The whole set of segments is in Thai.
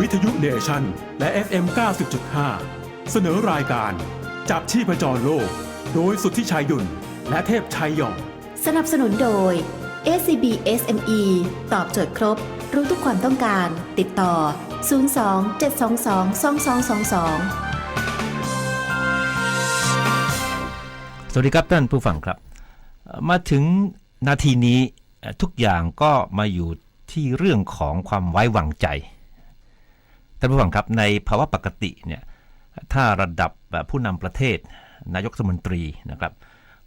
วิทยุเนชันและ FM 90.5 เสนอรายการจับชีพจรโลก โดยสุทธิชัยหยุ่นและเทพชัยหย่อง สนับสนุนโดย SCB SME ตอบโจทย์ครบ รู้ทุกความต้องการ ติดต่อ 02 722 2222สวัสดีครับท่านผู้ฟังครับเอ่อมาถึงนาทีนี้เอ่อทุกอย่างก็มาอยู่ที่เรื่องของความไว้วางใจ ท่านผู้ฟังครับในภาวะปกติเนี่ยถ้าระดับผู้นำประเทศนายกรัฐมนตรีนะครับ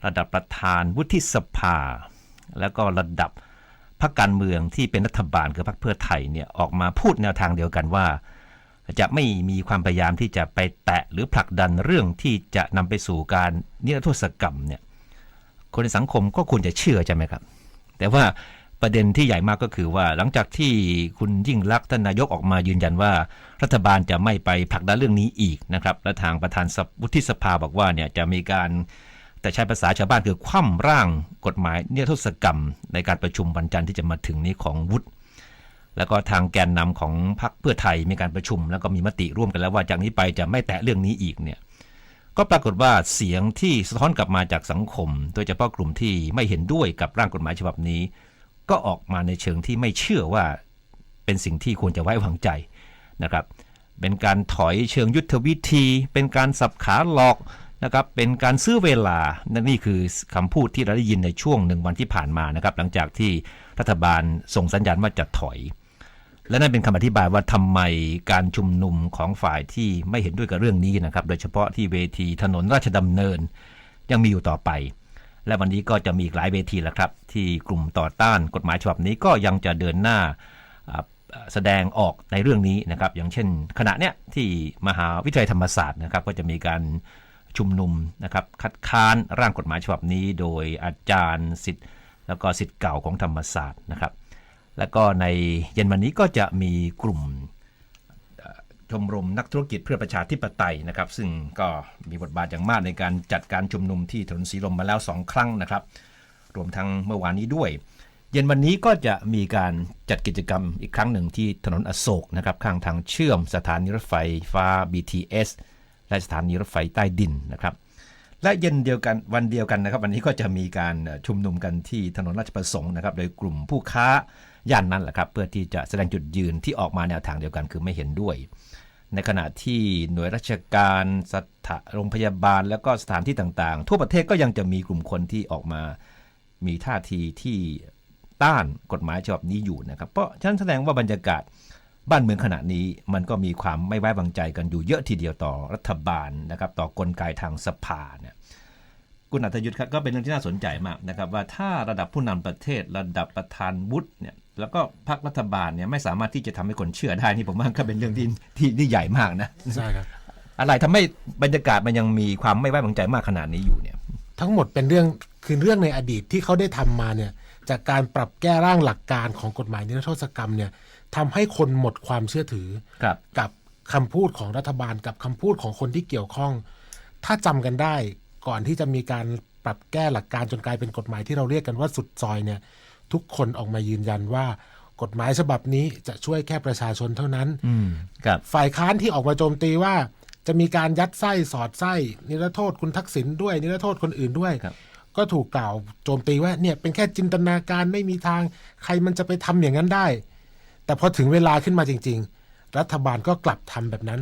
ระดับประธานวุฒิสภา แล้วก็ระดับพรรคการเมืองที่เป็นรัฐบาลคือพรรคเพื่อไทยเนี่ยออกมาพูดแนวทางเดียวกันว่า จะไม่มีความพยายามที่จะไปแตะหรือผลักดันเรื่องที่จะนำไปสู่การนิรโทษกรรมเนี่ยคนในสังคมก็ควรจะเชื่อใช่ไหมครับ แต่ว่า ประเด็นที่ใหญ่มากก็คือว่า หลังจากที่คุณยิ่งลักษณ์ท่านนายกออกมายืนยันว่า รัฐบาลจะไม่ไปผลักดันเรื่องนี้อีกนะครับและทางประธานวุฒิสภาบอกว่าเนี่ยจะมีการแต่ใช้ภาษาชาวบ้านคือคว่ำร่างกฎหมายเนิรโทษกรรม ในการประชุมวันจันทร์ที่จะมาถึงนี้ของวุฒิแล้วก็ทางแกนนำของพรรคเพื่อไทยมีการประชุม แล้วก็มีมติร่วมกันแล้วว่าจากนี้ไปจะไม่แตะเรื่องนี้อีกเนี่ยก็ปรากฏว่าเสียงที่สะท้อนกลับมาจากสังคม โดยเฉพาะกลุ่มที่ไม่เห็นด้วยกับร่างกฎหมายฉบับนี้ ก็ออกมาในเชิงที่ไม่เชื่อว่าเป็นสิ่งที่ควรจะไว้วางใจนะครับ เป็นการถอยเชิงยุทธวิธี เป็นการสับขาหลอกนะครับเป็นการซื้อเวลานั่นนี่คือคำพูดที่เราได้ยินในช่วงหนึ่งวันที่ผ่านมานะครับ หลังจากที่รัฐบาลส่งสัญญาณว่าจะถอย และนั่นเป็นคำอธิบายว่าทำไมการชุมนุมของฝ่ายที่ไม่เห็นด้วยกับเรื่องนี้นะครับ โดยเฉพาะที่เวทีถนนราชดำเนินยังมีอยู่ต่อไป และวันนี้ก็จะมีอีกหลายเวทีแล้วครับ ที่กลุ่มต่อต้านกฎหมายฉบับนี้ก็ยังจะเดินหน้าแสดงออกในเรื่องนี้นะครับ อย่างเช่น ขณะเนี้ยที่มหาวิทยาลัยธรรมศาสตร์นะครับ ก็จะมีการชุมนุมนะครับคัดค้านร่างกฎหมายฉบับนี้ โดยอาจารย์สิทธิ์แล้วก็สิทธิ์เก่าของธรรมศาสตร์นะครับ แล้วก็ในเย็นวันนี้ก็จะมีกลุ่ม ชมรมนักธุรกิจเพื่อประชาธิปไตยนะครับ ซึ่งก็มีบทบาทอย่างมากในการจัดการชุมนุมที่ถนนสีลมมาแล้วสองครั้งนะครับ รวมทั้งเมื่อวานนี้ด้วย เย็นวันนี้ก็จะมีการจัดกิจกรรมอีกครั้งหนึ่งที่ถนนอโศกนะครับข้างทางเชื่อมสถานีรถไฟฟ้า BTS และสถานีรถไฟใต้ดินนะครับและเย็นเดียวกันวันเดียวกันนะครับ วันนี้ก็จะมีการชุมนุมกันที่ถนนราชประสงค์นะครับ โดยกลุ่มผู้ค้า ย่านนั้นแหละครับ เพื่อที่จะแสดงจุดยืนที่ออกมาแนวทางเดียวกันคือไม่เห็นด้วย ในขณะที่หน่วยราชการสถานโรงพยาบาลแล้วก็สถานที่ต่างๆ ทั่วประเทศก็ยังจะมีกลุ่มคนที่ออกมา มีท่าทีที่ต้านกฎหมายฉบับนี้อยู่นะครับ เพราะฉะนั้นแสดงว่าบรรยากาศบ้านเมืองขณะนี้มันก็มีความไม่ไว้วางใจกันอยู่เยอะทีเดียวต่อรัฐบาลนะครับ ต่อกลไกทางสภาเนี่ยคุณอัธยุทธ์ครับก็เป็นเรื่องที่น่าสนใจมากนะครับ ว่าถ้าระดับผู้นำประเทศระดับประธานวุฒิเนี่ย แล้วก็พรรครัฐบาลเนี่ยไม่สามารถที่จะทำให้คนเชื่อได้นี่ผมว่าก็เป็นเรื่องที่ที่ที่ใหญ่มากนะใช่ครับอะไรทำให้บรรยากาศมันยังมีความไม่ไว้วางใจมากขนาดนี้อยู่เนี่ย ทั้งหมดเป็นเรื่องคือเรื่องในอดีตที่เขาได้ทำมาเนี่ยจากการปรับแก้ร่างหลักการของกฎหมายนิรโทษกรรมเนี่ยทำให้คนหมดความเชื่อถือครับกับคำพูดของรัฐบาลกับคำพูดของคนที่เกี่ยวข้อง ถ้าจำกันได้ก่อนที่จะมีการปรับแก้หลักการจนกลายเป็นกฎหมายที่เราเรียกกันว่าสุดซอยเนี่ย ทุกคนออกมายืนยันว่ากฎหมายฉบับนี้จะช่วยแค่ประชาชนเท่านั้นอืมครับฝ่ายค้านที่ออกมาโจมตีว่า จะมีการยัดไส้สอดไส้ นิรโทษคุณทักษิณด้วย นิรโทษคนอื่นด้วยครับก็ถูกกล่าวโจมตีว่าเนี่ยเป็นแค่จินตนาการไม่มีทาง ใครมันจะไปทำอย่างนั้นได้ แต่พอถึงเวลาขึ้นมาจริง ๆ รัฐบาลก็กลับทำแบบนั้น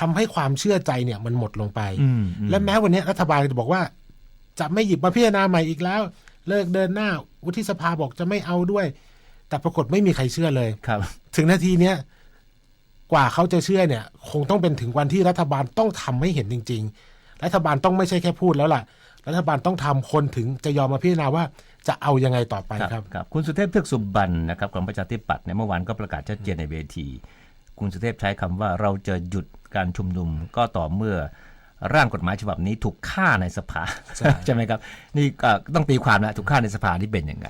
ทำให้ความเชื่อใจเนี่ยมันหมดลงไปอืมอืมและแม้วันนี้รัฐบาลจะบอกว่า จะไม่หยิบมาพิจารณาใหม่อีกแล้ว เลิกเดินหน้าวุฒิสภาบอกจะไม่เอาด้วย แต่ปรากฏไม่มีใครเชื่อเลยครับ ถึงนาทีเนี้ยกว่าเขาจะเชื่อเนี่ย คงต้องเป็นถึงวันที่รัฐบาลต้องทำให้เห็นจริง ๆ รัฐบาลต้องไม่ใช่แค่พูดแล้วล่ะ รัฐบาลต้องทำคนถึงจะยอมมาพิจารณาว่าจะเอายังไงต่อไปครับครับ คุณสุเทพเทือกสุบรรณนะครับของประชาธิปัตย์เนี่ยเมื่อวานก็ประกาศชัดเจนในเวที คุณสุเทพใช้คำว่าเราจะหยุดการชุมนุมก็ต่อเมื่อ ร่างกฎหมายฉบับนี้ถูกฆ่าในสภาใช่ใช่ไหมครับนี่ก็ต้องตีความนะถูกฆ่าในสภาที่เป็นยังไง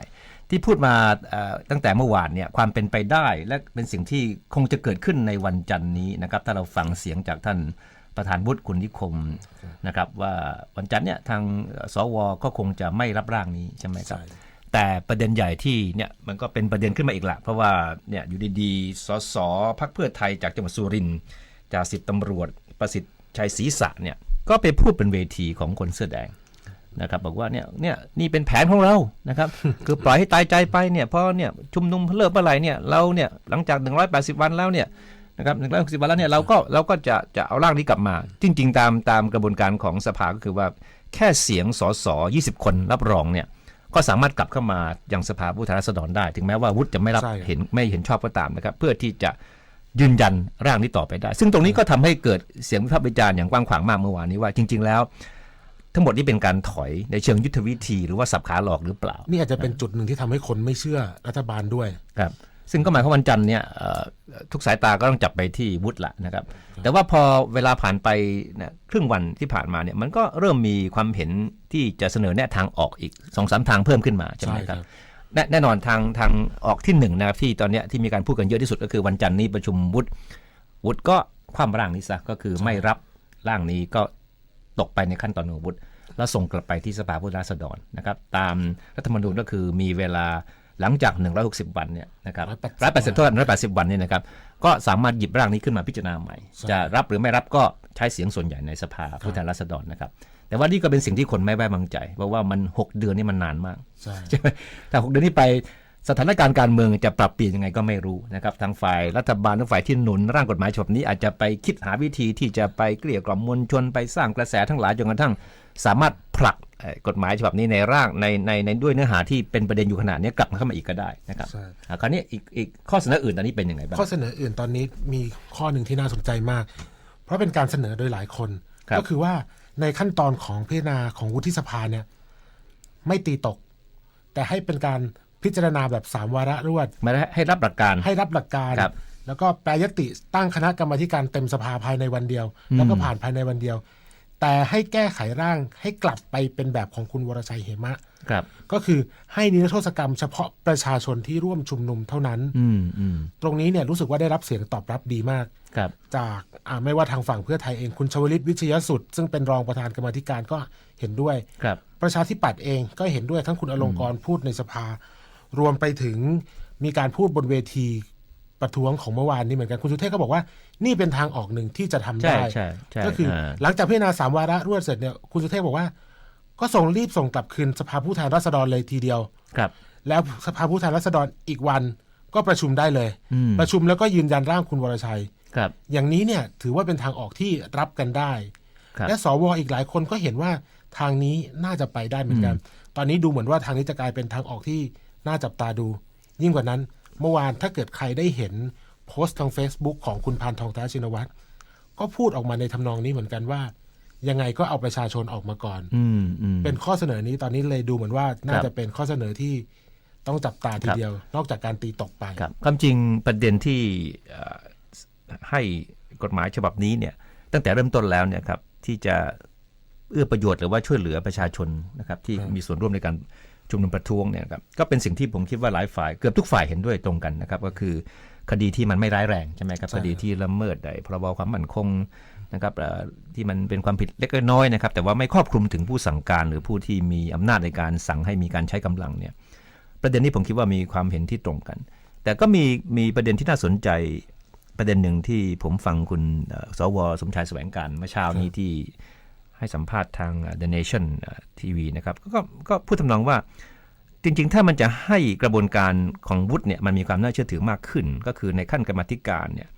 ที่พูดมาเอ่อตั้งแต่เมื่อวานเนี่ยความเป็นไปได้และเป็นสิ่งที่คงจะเกิดขึ้นในวันจันทร์นี้นะครับ ถ้าเราฟังเสียงจากท่านประธานวุฒิคุณนิคมนะครับ ว่าวันจันทร์เนี่ยทางสวก็คงจะไม่รับร่างนี้ใช่ไหมครับใช่แต่ประเด็นใหญ่ที่เนี่ยมันก็เป็นประเด็นขึ้นมาอีกละเพราะว่าเนี่ยอยู่ดีๆสสพักเพื่อไทยจากจังหวัดสุรินทร์จ่าสิบตำรวจประสิทธิ์ ชัยศรีษะเนี่ยก็ไปพูดเป็นเวทีของคนเสื้อแดงนะครับบอกว่าเนี่ยเนี่ยนี่เป็นแผนของเรานะครับ คือปล่อยให้ตายใจไปเนี่ยเพราะเนี่ยชุมนุมเลิกเมื่อไหร่เนี่ยเราเนี่ยหลังจาก 180 วันแล้วเนี่ยนะครับ160วันแล้วเนี่ยเราก็เราก็จะจะเอาร่างนี้กลับมา จริง ๆ ตามตามกระบวนการของสภาก็คือว่าแค่เสียงสส20คนรับรองเนี่ยก็สามารถกลับเข้ามายังสภาผู้แทนราษฎรได้ ถึงแม้ว่าวุฒิจะไม่รับใช่ครับเห็นไม่เห็นชอบก็ตามนะครับ เพื่อที่จะ ยืนยันร่างนี้ต่อไปได้ ซึ่งตรงนี้ก็ทำให้เกิดเสียงวิพากษ์วิจารณ์อย่างกว้างขวางมากเมื่อวานนี้ว่าจริง ๆ แล้ว ทั้งหมดนี้เป็นการถอยในเชิงยุทธวิธี หรือว่าสับขาหลอกหรือเปล่า นี่อาจจะเป็นจุดหนึ่งที่ทำให้คนไม่เชื่อรัฐบาลด้วยครับซึ่งก็หมายความว่าวันจันทร์เนี่ยเอ่อทุกสายตาก็ต้องจับไปที่วุฒิละนะครับ แต่ว่าพอเวลาผ่านไปนะครึ่งวันที่ผ่านมาเนี่ยมันก็เริ่มมีความเห็นที่จะเสนอแนะทางออกอีกสองสามทางเพิ่มขึ้นมาใช่ไหมใช่คครัรับบ แน่แน่นอนทางทางออกที่หนึ่งนะครับที่ตอนเนี้ยที่มีการพูดกันเยอะที่สุดก็คือวันจันทร์นี้ประชุมวุฒิวุฒิก็คว่ำร่างนี้ซะก็คือไม่รับร่างนี้ก็ตกไปในขั้นตอนของวุฒิแล้วส่งกลับไปที่สภาผู้แทนราษฎรนะครับ ตามรัฐธรรมนูญก็คือมีเวลาหลังจาก 160 วันเนี่ยนะครับ180ร้อยแปดสิบโทษร้อยแปดสิบวันเนี่ยนะครับ ก็สามารถหยิบร่างนี้ขึ้นมาพิจารณาใหม่ใช่จะรับหรือไม่รับก็ใช้เสียงส่วนใหญ่ในสภาผู้แทนราษฎรนะครับ แต่ว่านี่ก็เป็นสิ่งที่คนไม่ไว้วางใจ เพราะว่ามัน 6 เดือนนี่มันนานมากใช่ใช่ไหมถ้า6เดือนนี้ไปสถานการณ์การเมืองจะปรับเปลี่ยนยังไงก็ไม่รู้นะครับทางฝ่ายรัฐบาลทั้งฝ่ายที่หนุนร่างกฎหมายฉบับนี้อาจจะไปคิดหาวิธีที่จะไปเกลี่ยกล่อมมวลชนไปสร้างกระแสทั้งหลายจนกระทั่ง สามารถผลักเอ่อกฎหมายฉบับนี้ในร่างในในในด้วยเนื้อหาที่เป็นประเด็นอยู่ขนาดนี้กลับมาเข้ามาอีกก็ได้นะครับใช่อะคราวนี้อีกอีกข้อเสนออื่นตอนนี้เป็นยังไงบ้างข้อเสนออื่นตอนนี้มีข้อหนึ่งที่น่าสนใจมาก เพราะเป็นการเสนอโดยหลายคนครับก็คือว่า ในขั้นตอนของพิจารณาของวุฒิสภาเนี่ยไม่ตีตก แต่ให้เป็นการพิจารณาแบบสามวาระรวดมาให้รับหลักการให้รับหลักการครับแล้วก็แปรยติตั้งคณะกรรมาธิการเต็มสภาภายในวันเดียว แล้วก็ผ่านภายในวันเดียว แต่ให้แก้ไขร่างให้กลับไปเป็นแบบของคุณวรชัยเหมะครับก็คือให้นิรโทษกรรมเฉพาะประชาชนที่ร่วมชุมนุมเท่านั้นอืมอืมตรงนี้เนี่ยรู้สึกว่าได้รับเสียงตอบรับดีมากครับ จากอ่าไม่ว่าทางฝั่งเพื่อไทยเองคุณชวลิตวิชยสุด ซึ่งเป็นรองประธานกรรมาธิการก็เห็นด้วยครับประชาธิปัตย์เองก็เห็นด้วยทั้งคุณอลงกรณ์พูดในสภา รวมไปถึงมีการพูดบนเวทีประท้วงของเมื่อวานนี้เหมือนกันคุณสุเทพก็บอกว่า นี่เป็นทางออกหนึ่งที่จะทำใช่ได้ใช่ใช่ก็คืออาหลังจากพิจารณาสามวาระรวดเสร็จเนี่ยคุณสุเทพบอกว่า ก็ส่งรีบส่งกลับคืนสภาผู้แทนราษฎรเลยทีเดียวครับ แล้วสภาผู้แทนราษฎรอีกวันก็ประชุมได้เลยอืมประชุมแล้วก็ยืนยันร่างคุณวรชัย ครับ อย่างนี้เนี่ยถือว่าเป็นทางออกที่รับกันได้ครับและสวอีกหลายคนก็เห็นว่าทางนี้น่าจะไปได้เหมือนกัน ตอนนี้ดูเหมือนว่าทางนี้จะกลายเป็นทางออกที่น่าจับตาดู ยิ่งกว่านั้น เมื่อวานถ้าเกิดใครได้เห็นโพสต์ทาง Facebook ของคุณพานทองแท้ชินวัตรก็พูดออกมาในทำนองนี้เหมือนกันว่า ยังไงก็เอาประชาชนออกมาก่อนอืมอืมเป็นข้อเสนอนี้ตอนนี้เลยดูเหมือนว่าน่าครับจะเป็นข้อเสนอที่ต้องจับตาทีครับเดียว นอกจากการตีตกไปครับความจริงประเด็นที่เอ่อ ให้กฎหมายฉบับนี้เนี่ยตั้งแต่เริ่มต้นแล้วเนี่ยครับที่จะเอื้อประโยชน์หรือว่าช่วยเหลือประชาชนนะครับที่ครับมีส่วนร่วมในการชุมนุมประท้วงเนี่ยครับก็เป็นสิ่งที่ผมคิดว่าหลายฝ่ายเกือบทุกฝ่ายเห็นด้วยตรงกันนะครับก็คือคดีที่มันไม่ร้ายแรงใช่ไหมครับใช่คดีที่ละเมิดในพรบความมั่นคงนะครับเอ่อที่มันเป็นความผิดเล็กน้อยนะครับแต่ว่าไม่ครอบคลุมถึงผู้สั่งการหรือผู้ที่มีอำนาจในการสั่งให้มีการใช้กำลังเนี่ยประเด็นนี้ผมคิดว่ามีความเห็นที่ตรงกัน แต่ก็มีมีประเด็นที่น่าสนใจ ประเด็นหนึ่งที่ผมฟังคุณเอ่อสวสมชายแสวงการเมื่อเช้านี้ที่ให้สัมภาษณ์ทางเอ่อ The Nation ทีวีนะครับก็ก็ก็พูดทำนองว่าจริง ๆ ถ้ามันจะให้กระบวนการของวุฒิเนี่ยมันมีความน่าเชื่อถือมากขึ้น ก็คือในขั้นกรรมาธิการเนี่ย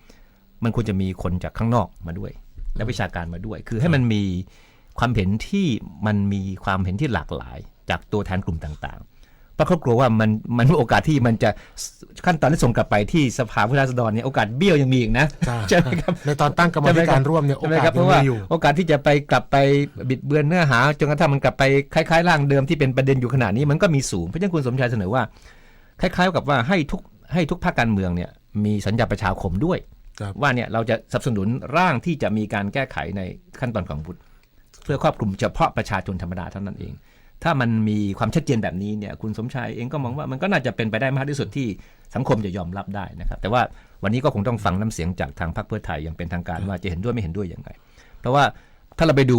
มันควรจะมีคนจากข้างนอกมาด้วย และวิชาการมาด้วย คือให้มันมีความเห็นที่มันมีความเห็นที่หลากหลาย จากตัวแทนกลุ่มต่างๆ เพราะเขากลัวว่ามันมันโอกาสที่มันจะขั้นตอนที่ส่งกลับไปที่สภาผู้แทนราษฎรเนี่ยโอกาสเบี้ยวยังมีอีกนะใช่ใช่ไหมครับในตอนตั้งกรรมาธิการร่วมเนี่ยโอใช่ไหมกาคสรับเพยังราะว่ามีอยู่โอกาสที่จะไปกลับไปบิดเบือนเนื้อหาจนกระทั่งมันกลับไปคล้ายๆร่างเดิมที่เป็นประเด็นอยู่ขนาดนี้มันก็มีสูงเพราะฉะนั้นคุณสมชายเสนอว่า คล้ายๆกับว่าให้ทุกให้ทุกภาคการเมืองเนี่ยมีสัญญาประชาคมด้วยครับว่าเนี่ยเราจะสนับสนุนร่างที่จะมีการแก้ไขในขั้นตอนของพุทธเพื่อครอบคลุมเฉพาะประชาชนธรรมดาเท่านั้นเอง ถ้ามันมีความชัดเจนแบบนี้เนี่ยคุณสมชายเองก็มองว่ามันก็น่าจะเป็นไปได้มากที่สุดที่สังคมจะยอมรับได้นะครับ แต่ว่าวันนี้ก็คงต้องฟังน้ำเสียงจากทางพรรคเพื่อไทยอย่างเป็นทางการว่าจะเห็นด้วยไม่เห็นด้วยยังไง เพราะว่าถ้าเราไปดู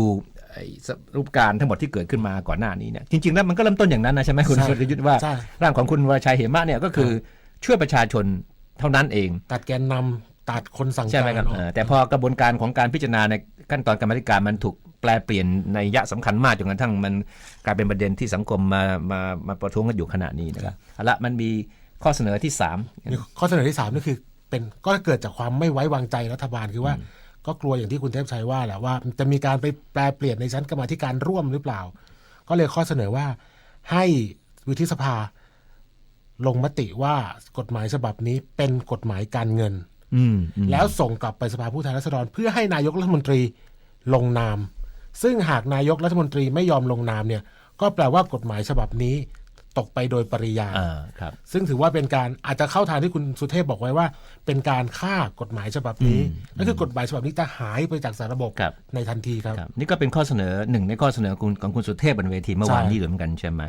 ไอ้สรูปการณ์ทั้งหมดที่เกิดขึ้นมาก่อนหน้านี้เนี่ยจริงๆแล้วมันก็เริ่มต้นอย่างนั้นนะใช่ไหมคุณใช่สุรยุทธ์ว่าใช่ร่างของคุณวรชัยเหมะเนี่ยก็คือช่วยประชาชนเท่านั้นเอง ตัดแกนนำตัดคนสั่งใช่กาไหมรครับออกเออแต่พอกระบวนการของการพิจารณาในขั้นตอนกรรมาธิการมันถูก แปลเปลี่ยนในยะสำคัญมากจนกระทั่งมันกลายเป็นประเด็นที่สังคมมามามาประท้วงกันอยู่ขณะนี้นะครับเอาละมันมีข้อเสนอที่สามมีข้อเสนอที่สามนี่คือเป็นก็เกิดจากความไม่ไว้วางใจรัฐบาลคือว่า ก็กลัวอย่างที่คุณเทพชัยว่าแหละว่าจะมีการไปแปลเปลี่ยนในชั้นกรรมาธิการร่วมหรือเปล่า ก็เลยข้อเสนอว่าให้วุฒิสภาลงมติว่ากฎหมายฉบับนี้เป็นกฎหมายการเงินอืมอืมแล้วส่งกลับไปสภาผู้แทนราษฎรเพื่อให้นายกรัฐมนตรีลงนาม ซึ่งหากนายกรัฐมนตรีไม่ยอมลงนามเนี่ย ก็แปลว่ากฎหมายฉบับนี้ตกไปโดยปริยายอ่าครับ ซึ่งถือว่าเป็นการอาจจะเข้าทางที่คุณสุเทพบอกไว้ว่า เป็นการฆ่ากฎหมายฉบับนี้นั่นคือกฎหมายฉบับนี้จะหายไปจากสารระบบครับในทันทีครับครับนี่ก็เป็นข้อเสนอหนึ่งในข้อเสนอของคุณของคุณสุเทพบนเวทีเมื่อวานใช่นี้ด้วยเหมือนกันใช่ไหม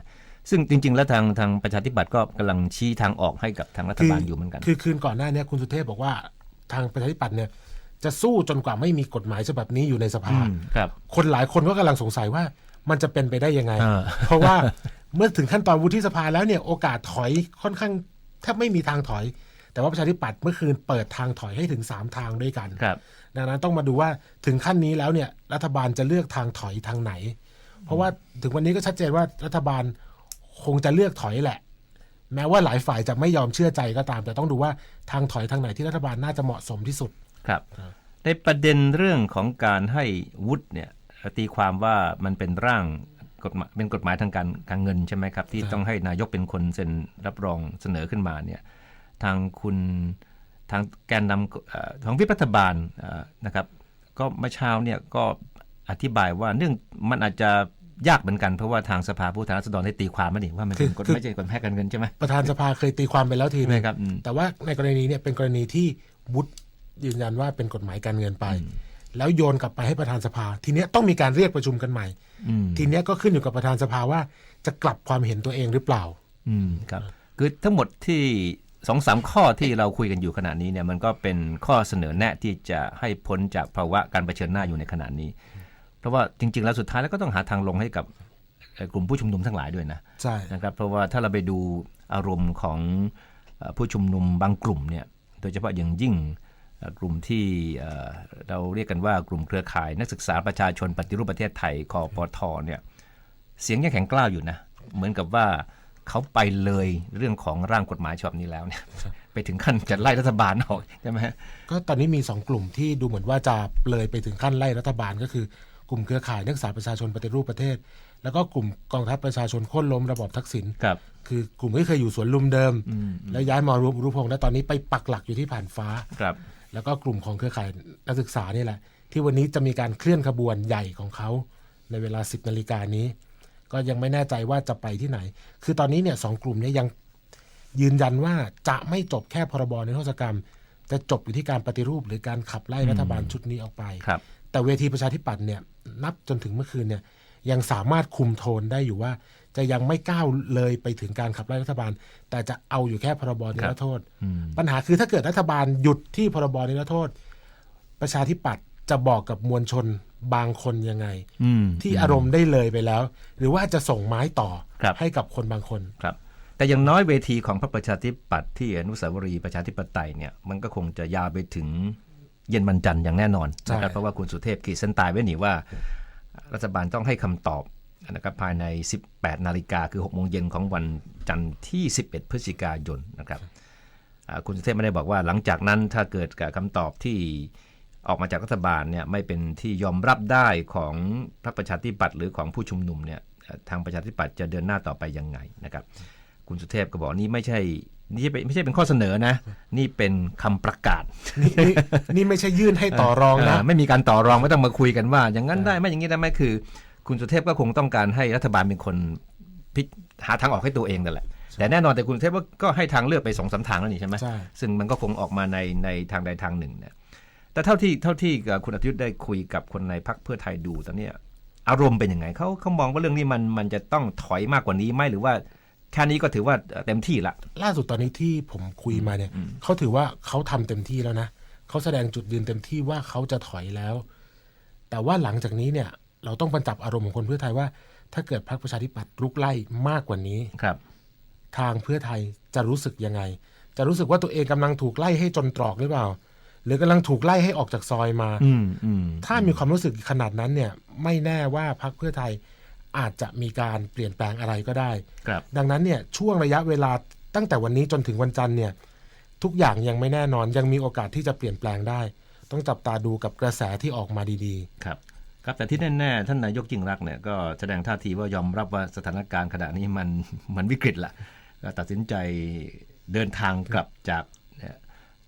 ซึ่งจริง ๆ แล้วทางทางประชาธิปัตย์ก็กำลังชี้ทางออกให้กับทางรัฐบาลอยู่เหมือนกัน คือคืนก่อนหน้าเนี้คุณสุเทพบอกว่าทางประชาธิปัตย์เนี่ย จะสู้จนกว่าไม่มีกฎหมายฉบับนี้อยู่ในสภาอืมครับ คนหลายคนก็กำลังสงสัยว่ามันจะเป็นไปได้ยังไงอ่าเพราะว่าเมื่อถึงขั้นตอนวุฒิสภาแล้วเนี่ยโอกาสถอยค่อนข้างแทบไม่มีทางถอย แต่ว่าประชาธิปัตย์เมื่อคืนเปิดทางถอยให้ถึง 3 ทางด้วยกันครับดังนั้นต้องมาดูว่าถึงขั้นนี้แล้วเนี่ยรัฐบาลจะเลือกทางถอยทางไหน เพราะว่าถึงวันนี้ก็ชัดเจนว่ารัฐบาลคงจะเลือกถอยแหละ แม้ว่าหลายฝ่ายจะไม่ยอมเชื่อใจก็ตาม แต่ต้องดูว่าทางถอยทางไหนที่รัฐบาลน่าจะเหมาะสมที่สุด ครับ ในประเด็นเรื่องของการให้วุฒิเนี่ยตีความว่ามันเป็นร่างกฎหมายเป็นกฎหมายทางการการเงินใช่ไหมครับ ที่ครับต้องให้นายกเป็นคนเซ็นรับรองเสนอขึ้นมาเนี่ยทางคุณทางแกนนำเอ่อของวิปรัฐบาลเอ่อนะครับ ก็เมื่อเช้าเนี่ยก็อธิบายว่าเนื่องมันอาจจะยากเหมือนกันเพราะว่าทางสภาผู้แทนราษฎรได้ตีความมาดิว่ามันเป็นกฎคือไม่ใช่กฎหมายการเงินใช่ไหมประธานสภาเคยตีความไปแล้วทีใช่นึไหมงครับอืมแต่ว่าในกรณีเนี้เป็นกรณีที่วุฒิ ยืนยันว่าเป็นกฎหมายการเงินไป แล้วโยนกลับไปให้ประธานสภา ทีเนี้ยต้องมีการเรียกประชุมกันใหม่อืมทีเนี้ยก็ขึ้นอยู่กับประธานสภาว่าจะกลับความเห็นตัวเองหรือเปล่า อืมครับคือทั้งหมดที่สองสามข้อที่เราคุยกันอยู่ขณะนี้เนี่ยมันก็เป็นข้อเสนอแนะที่จะให้พ้นจากภาวะการเผชิญหน้าอยู่ในขณะนี้ เพราะว่าจริง ๆ แล้วสุดท้ายแล้วก็ต้องหาทางลงให้กับเอ่อกลุ่มผู้ชุมนุมทั้งหลายด้วยนะใช่นะครับเพราะว่าถ้าเราไปดูอารมณ์ของเอ่อผู้ชุมนุมบางกลุ่มเนี่ยโดยเฉพาะอย่างยิ่งเอ่อ กลุ่มที่เอ่อเราเรียกกันว่ากลุ่มเครือข่ายนักศึกษาประชาชนปฏิรูปประเทศไทยคอปทเนี่ยเสียงยังแข็งกล้าวอยู่นะ เหมือนกับว่าเขาไปเลยเรื่องของร่างกฎหมายฉบับนี้แล้วเนี่ยไปถึงขั้นจะไล่รัฐบาลออกใช่ไหมฮะก็ตอนนี้มีสองกลุ่มที่ดูเหมือนว่าจะเลยไปถึงขั้นไล่รัฐบาลก็คือกลุ่มเครือข่ายนักศึกษาประชาชนปฏิรูปประเทศ แล้วก็กลุ่มกองทัพประชาชนโค่นล้มระบอบทักษิณครับคือกลุ่มที่เคยอยู่สวนลุมเดิม แล้วย้ายมารวมรูปพงษ์และตอนนี้ไปปักหลักอยู่ที่ผ่านฟ้าครับ แล้วก็กลุ่มของเครือข่ายนักศึกษานี่แหละ ที่วันนี้จะมีการเคลื่อนขบวนใหญ่ของเขาในเวลา 10นาฬิกานี้ ก็ยังไม่แน่ใจว่าจะไปที่ไหน คือตอนนี้เนี่ยสองกลุ่มเนี้ยังยืนยันว่าจะไม่จบแค่พรบนิรโทษกรรม จะจบอยู่ที่การปฏิรูป หรือการขับไล่รัฐบาลชุดนี้ออกไปครับแต่เวทีประชาธิปัตย์เนี่ยนับจนถึงเมื่อคืนเนี่ยยังสามารถคุมโทนได้อยู่ว่า จะยังไม่ก้าวเลยไปถึงการขับไล่รัฐบาล แต่จะเอาอยู่แค่พรบนิรโทษ ปัญหาคือถ้าเกิดรัฐบาลหยุดที่พรบนิรโทษ ประชาธิปัตย์จะบอกกับมวลชนบางคนยังไงอืมที่อารมณ์ได้เลยไปแล้ว หรือว่าจะส่งไม้ต่อครับให้กับคนบางคนครับ แต่อย่างน้อยเวทีของพระประชาธิปัตย์ที่อนุสาวรีย์ประชาธิปไตยเนี่ยมันก็คงจะยาวไปถึงเย็นวันจันทร์อย่างแน่นอนใช่นะครับเพราะว่าคุณสุเทพขีดเส้นตายไว้หนิว่า รัฐบาลต้องให้คำตอบ นะครับภายใน 18 นาฬิกาคือ6โมงเย็นของวันจันทร์ที่ 11 พฤศจิกายนนะครับอ่าคุณสุเทพไม่ได้บอกว่าหลังจากนั้นถ้าเกิดกับคำตอบที่ออกมาจากรัฐบาลเนี่ยไม่เป็นที่ยอมรับได้ของพรรคประชาธิปัตย์หรือของผู้ชุมนุมเนี่ยเอ่อทางประชาธิปัตย์จะเดินหน้าต่อไปยังไงนะครับ คุณสุเทพก็บอกนี่ไม่ใช่นี่ไม่ใช่เป็นข้อเสนอนะ นี่เป็นคำประกาศนี่นี่นี่ไม่ใช่ยื่นให้ต่อรองนะเไม่มีการต่อรองไม่ต้องมาคุยกันว่า อย่างนั้นได้ไหมอย่างนี้ได้ไหมคือ คุณสุเทพก็คงต้องการให้รัฐบาลเป็นคนพิหาทางออกให้ตัวเองนั่นแหละ แต่แน่นอนแต่คุณสุเทพก็ให้ทางเลือกไปสองสามทางแล้วนี่ใช่ไหมใช่ซึ่งมันก็คงออกมาในในทางใดทางหนึ่งเนี่ยแต่เท่าที่เท่าที่คุณอาทิตย์ได้คุยกับคนในพรรคเพื่อไทยดูตอนเนี้ยอารมณ์เป็นยังไงเขาเขามองว่าเรื่องนี้มันมันจะต้องถอยมากกว่านี้ไหมหรือว่าแค่นี้ก็ถือว่าเต็มที่ละ ล่าสุดตอนนี้ที่ผมคุยมาเนี่ยเขาถือว่าเขาทำเต็มที่แล้วนะเขาแสดงจุดยืนเต็มที่ว่าเขาจะถอยแล้ว แต่ว่าหลังจากนี้เนี่ย เราต้องบรรจับอารมณ์ของคนเพื่อไทยว่า ถ้าเกิดพรรคประชาธิปัตย์ลุกไล่มากกว่านี้ครับ ทางเพื่อไทยจะรู้สึกยังไง จะรู้สึกว่าตัวเองกำลังถูกไล่ให้จนตรอกหรือเปล่า หรือกำลังถูกไล่ให้ออกจากซอยมาอืมอืมถ้ามีความรู้สึกขนาดนั้นเนี่ย ไม่แน่ว่าพรรคเพื่อไทยอาจจะมีการเปลี่ยนแปลงอะไรก็ได้ครับดังนั้นเนี่ยช่วงระยะเวลาตั้งแต่วันนี้จนถึงวันจันทร์เนี่ย ทุกอย่างยังไม่แน่นอนยังมีโอกาสที่จะเปลี่ยนแปลงได้ ต้องจับตาดูกับกระแสที่ออกมาดีครับ ครับแต่ที่แน่ๆท่านนายกยิ่งรักษณ์เนี่ยก็แสดงท่าทีว่ายอมรับว่าสถานการณ์ขณะนี้มันมันวิกฤตละก็ตัดสินใจเดินทางกลับจากเนี่ย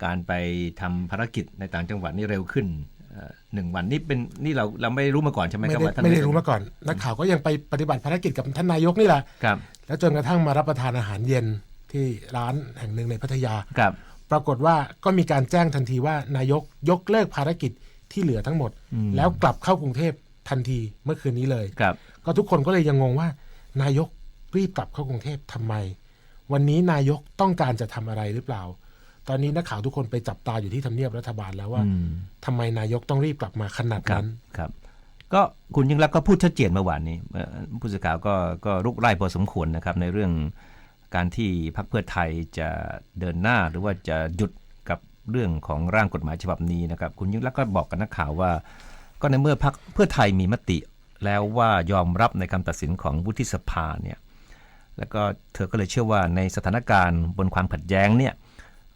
การไปทำภารกิจในต่างจังหวัดนี่เร็วขึ้นเอ่อหนึ่งวันนี่เป็นนี่เราเราไม่รู้มาก่อนใช่ๆไหมไม่ครับได้ว่าท่านไม่ได้รู้มาก่อนนักข่าวก็ยังไปปฏิบัติภารกิจกับท่านนายกนี่แหละครับ แล้วจนกระทั่งมารับประทานอาหารเย็นที่ร้านแห่งหนึ่งในพัทยาครับ ปรากฏว่าก็มีการแจ้งทันทีว่านายกยกเลิกภารกิจ ที่เหลือทั้งหมด แล้วกลับเข้ากรุงเทพทันทีเมื่อคืนนี้เลยครับ ก็ทุกคนก็เลยยังงงว่า นายกรีบกลับเข้ากรุงเทพทำไม วันนี้นายกต้องการจะทำอะไรหรือเปล่า ตอนนี้นักข่าวทุกคนไปจับตาอยู่ที่ทำเนียบรัฐบาลแล้วว่าอืมทำไมนายกต้องรีบกลับมาขนาดครับนั้นครับก็คุณยิ่งรักษณ์ก็พูดชัดเจนเมื่อวานนี้เอ่อผู้สื่อข่าวก็ก็รุกไล่พอสมควรนะครับในเรื่องการที่พรรคเพื่อไทยจะเดินหน้าหรือว่าจะหยุดกับ เรื่องของร่างกฎหมายฉบับนี้นะครับ คุณยิ่งรักษณ์ก็บอกกับนักข่าวว่า ก็ในเมื่อพรรคเพื่อไทยมีมติแล้วว่ายอมรับในคำตัดสินของวุฒิสภาเนี่ยแล้วก็เธอก็เลยเชื่อว่าในสถานการณ์บนความขัดแย้งเนี่ย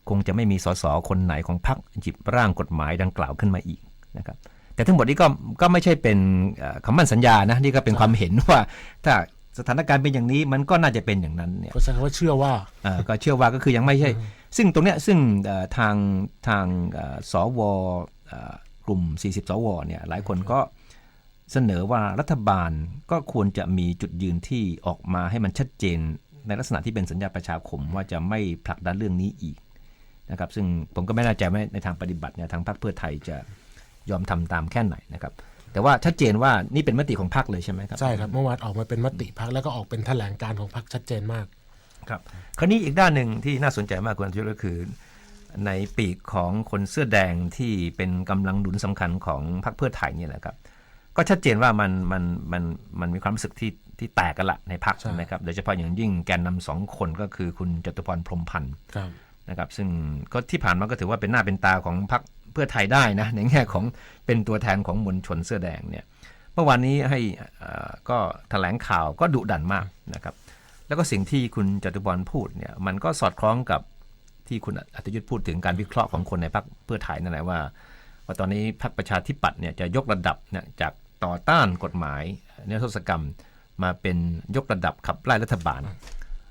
คงจะไม่มีสสคนไหนของพรรคหยิบร่างกฎหมายดังกล่าวขึ้นมาอีกนะครับแต่ทั้งหมดนี้ก็ก็ไม่ใช่เป็นเอ่อคำมั่นสัญญานะนี่ก็เป็นความเห็นว่า ถ้าสถานการณ์เป็นอย่างนี้มันก็น่าจะเป็นอย่างนั้นเนี่ยก็ใช้คำว่าเชื่อว่าเอ่อก็เชื่อว่าก็คือยังไม่ใช่ ซึ่งตรงเนี้ยซึ่งทางทางสวกลุ่ม 40 สวเนี่ยหลายคนก็เสนอว่ารัฐบาลก็ควรจะมีจุดยืนที่ออกมาให้มันชัดเจน ในลักษณะที่เป็นสัญญาประชาคมว่าจะไม่ผลักดันเรื่องนี้อีกนะครับ ซึ่งผมก็ไม่แน่ใจว่าในทางปฏิบัติเนี่ยทางพรรคเพื่อไทยจะยอมทำตามแค่ไหนนะครับ แต่ว่าชัดเจนว่านี่เป็นมติของพรรคเลยใช่ไหมครับใช่ครับเมื่อวานออกมาเป็นมติพักแล้วก็ออกเป็นแถลงการของพักชัดเจนมาก ครับคราวนี้อีกด้านหนึ่งที่น่าสนใจมากคุณอาทิตย์ก็คือ ในปีกของคนเสื้อแดงที่เป็นกำลังหนุนสำคัญของพรรคเพื่อไทยเนี่ยนะครับก็ชัดเจนว่ามันมันมันมันมีความรู้สึกที่ที่แตกกันละในพรรคใช่นะครับโดยเฉพาะอย่างยิ่งแกนนำสองคนก็คือคุณจตุพรพรหมพันธ์ครับนะครับ ซึ่งก็ที่ผ่านมาก็ถือว่าเป็นหน้าเป็นตาของพรรคเพื่อไทยได้นะในแง่ของเป็นตัวแทนของมวลชนเสื้อแดงเนี่ยเมื่อวานนี้ให้เอ่อก็แถลงข่าวก็ดุดันมากนะครับ แล้วก็สิ่งที่คุณจตุพรพูดเนี่ยมันก็สอดคล้องกับที่คุณอัธยุทธ์พูดถึงการวิเคราะห์ของคนในพรรคเพื่อไทยนั่นแหละว่าว่าตอนนี้พรรคประชาธิปัตย์เนี่ยจะยกระดับเนี่ยจากต่อต้านกฎหมายเนื้อทษกรรมมาเป็นยกระดับขับไล่รัฐบาล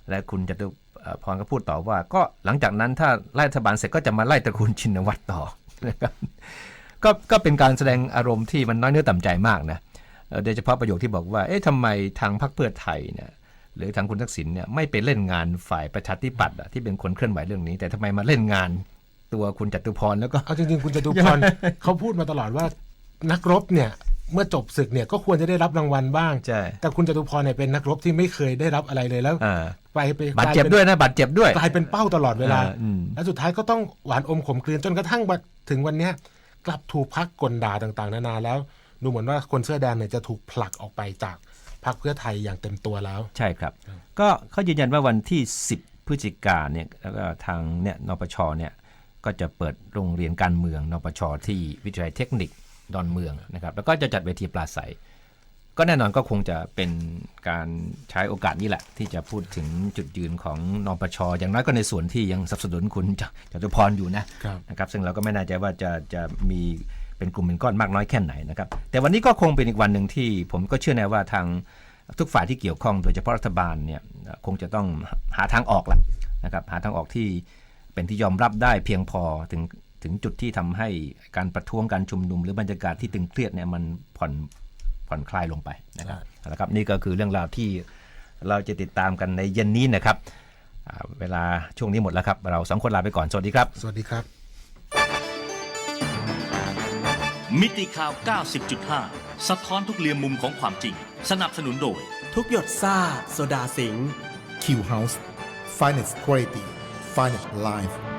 และคุณจตุพรก็พูดต่อว่า ก็หลังจากนั้นถ้าไล่รัฐบาลเสร็จก็จะมาไล่ตระกูลชินวัตรต่อนะครับก็ก็เป็นการแสดงอารมณ์ที่มันน้อยเนื้อต่ำใจมากนะโดยเฉพาะประโยคที่บอกว่าเอ๊ะทำไมทางพรรคเพื่อไทยเนี่ย หรือทางคุณทักษิณเนี่ยไม่ไปเล่นงานฝ่ายประชาธิปัตย์อะที่เป็นคนเคลื่อนไหวเรื่องนี้ แต่ทำไมมาเล่นงานตัวคุณจตุพรแล้วก็เอาจริงๆ คุณจตุพรเขาพูดมาตลอดว่านักรบเนี่ยเมื่อจบศึกเนี่ยก็ควรจะได้รับรางวัลบ้างใช่แต่คุณจตุพรเนี่ยเป็นนักรบที่ไม่เคยได้รับอะไรเลยแล้วอ่าไปไปบาดเจ็บกลป็นด้วยนะบาดเจ็บด้วยกลายเป็นเป้าตลอดเวลาอ่าอืมแล้วสุดท้ายก็ต้องหวานอมขมกลืนจนกระทั่งมาถึงวันเนี้ยกลับถูกพักกลด่าต่างๆ นานาแล้ว ดูเหมือนว่าคนเสื้อแดงเนี่ยจะถูกผลักออกไปจาก พรรคเพื่อไทยอย่างเต็มตัวแล้ว ใช่ครับ ก็เขายืนยันว่าวันที่ 10 พฤศจิกาเนี่ยแล้วก็ทางเนี่ยนปชเนี่ยก็จะเปิดโรงเรียนการเมืองนปชที่วิทยาลัยเทคนิคดอนเมืองนะครับแล้วก็จะจัดเวทีปราศัย ก็แน่นอนก็คงจะเป็นการใช้โอกาสนี้แหละ ที่จะพูดถึงจุดยืนของนปชอย่างน้อยก็ในส่วนที่ยังสนับสนุนคุณจจตุพรอยู่นะครับนะครับซึ่งเราก็ไม่แน่ใจว่าจะจะมี เป็นกลุ่มเป็นก้อนมากน้อยแค่ไหนนะครับ แต่วันนี้ก็คงเป็นอีกวันหนึ่งที่ผมก็เชื่อแน่ว่าทางทุกฝ่ายที่เกี่ยวข้องโดยเฉพาะรัฐบาลเนี่ยเอ่อคงจะต้องหาทางออกแหละนะครับหาทางออกที่เป็นที่ยอมรับได้เพียงพอถึงถึงจุดที่ทำให้การประท้วงการชุมนุม หรือบรรยากาศที่ตึงเครียดเนี่ยมันผ่อนผ่อนคลายลงไปนะครับเอาละครับนี่ก็คือเรื่องราวที่เราจะติดตามกันในเย็นนี้นะครับอ่าเวลาช่วงนี้หมดแล้วครับ เราสองคนลาไปก่อน สวัสดีครับ สวัสดีครับ มิติข่าว 90.5 สะท้อนทุกเรียมมุมของความจริง สนับสนุนโดย ทุกหยดซ่าโซดาสิง Q House Finest Quality Finance Life